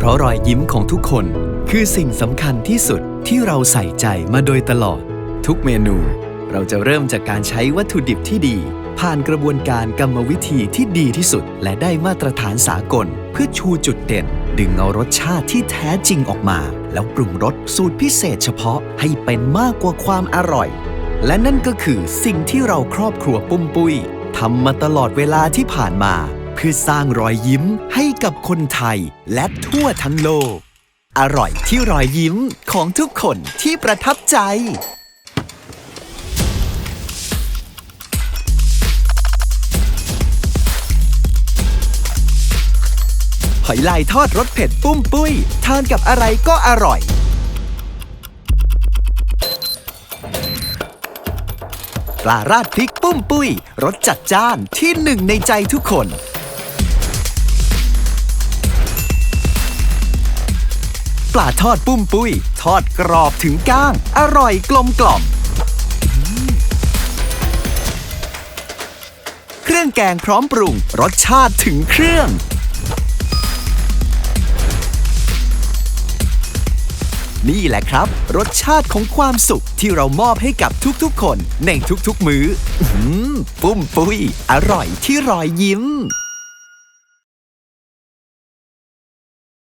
เพราะรอยยิ้มของทุกคน คือสิ่งสำคัญที่สุดที่เราใส่ใจมาโดยตลอด ทุกเมนู เราจะเริ่มจากการใช้วัตถุดิบที่ดี ผ่านกระบวนการกรรมวิธีที่ดีที่สุด และได้มาตรฐานสากล เพื่อชูจุดเด่น ดึงเอารสชาติที่แท้จริงออกมา แล้วปรุงรสสูตรพิเศษเฉพาะให้เป็นมากกว่าความอร่อย และนั่นก็คือสิ่งที่เราครอบครัวปุ้มปุ้ยทำมาตลอดเวลาที่ผ่านมา เพื่อสร้างรอยยิ้มให้กับคนไทยและทั่วทั้งโลก อร่อยที่รอยยิ้มของทุกคนที่ประทับใจ หอยลายทอดรสเผ็ดปุ้มปุ้ย ทานกับอะไรก็อร่อยปลาราดพริกปุ้มปุ้ยรสจัดจ้านที่หนึ่งในใจทุกคน ลาทอดปุ้มปุ้ย ทอดกรอบถึงก้าง อร่อยกลมกล่อม เครื่องแกงพร้อมปรุง รสชาติถึงเครื่อง นี่แหละครับ รสชาติของความสุขที่เรามอบให้กับทุกๆคนในทุกๆมื้ออื้อหือปุ้มปุ้ย อร่อยที่รอยยิ้ม